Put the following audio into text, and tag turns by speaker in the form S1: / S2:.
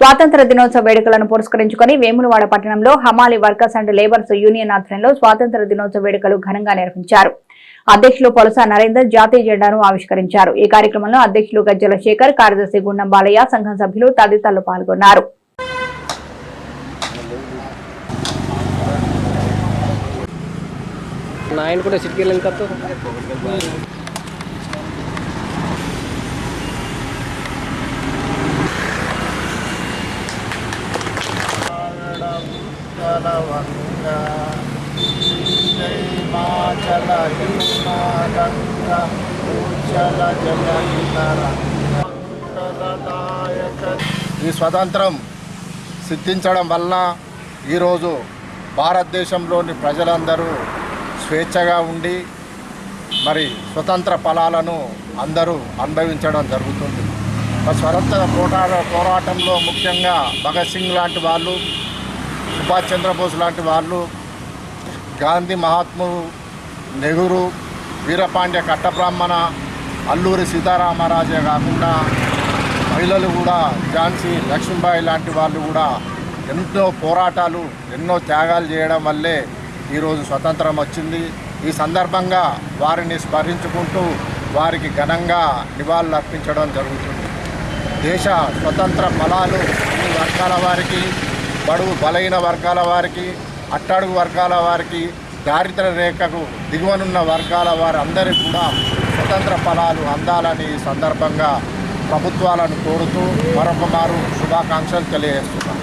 S1: స్వాతంత్ర దినోత్సవ వేడుకలను పురస్కరించుకుని వేములవాడ పట్టణంలో హమాలి వర్కర్స్ అండ్ లేబర్స్ యూనియన్ ఆధ్వర్యంలో స్వాతంత్ర దినోత్సవ వేడుకలు ఘనంగా నిర్వహించారు. అధ్యక్షులు పొలస నరేందర్ జాతీయ జెండాను ఆవిష్కరించారు. ఈ కార్యక్రమంలో అధ్యక్షులు గజ్జల శేఖర్ కార్యదర్శి గుండం బాలయ్య సంఘం సభ్యులు తదితరులు పాల్గొన్నారు.
S2: నాయన కూడా సిటీకి వెళ్ళిన కత్తు
S3: ఈ స్వతంత్రం సిద్ధించడం వల్ల ఈరోజు భారతదేశంలోని ప్రజలందరూ స్వేచ్ఛగా ఉండి మరి స్వతంత్ర ఫలాలను అందరూ అనుభవించడం జరుగుతుంది. స్వతంత్ర పోరాట పోరాటంలో ముఖ్యంగా భగత్ సింగ్ లాంటి వాళ్ళు సుభాష్ చంద్రబోస్ లాంటి వాళ్ళు గాంధీ మహాత్ములు నెహ్రూ వీరపాండ్య కట్టబ్రాహ్మణ అల్లూరి సీతారామరాజే కాకుండా మహిళలు కూడా ఝాన్సీ లక్ష్మీబాయి లాంటి వాళ్ళు కూడా ఎంతో పోరాటాలు ఎన్నో త్యాగాలు చేయడం వల్లే ఈరోజు స్వతంత్రం వచ్చింది. ఈ సందర్భంగా వారిని స్మరించుకుంటూ వారికి ఘనంగా నివాళులు అర్పించడం జరుగుతుంది. దేశ స్వతంత్ర ఫలాలు అన్ని వర్గాల వారికి బడుగు బలహీన వర్గాల వారికి అట్టడుగు వర్గాల వారికి దారిద్ర రేఖకు దిగువనున్న వర్గాల వారి అందరికీ కూడా స్వతంత్ర ఫలాలు అందాలని సందర్భంగా ప్రభుత్వాలను కోరుతూ మరొక మారు శుభాకాంక్షలు తెలియజేస్తున్నాను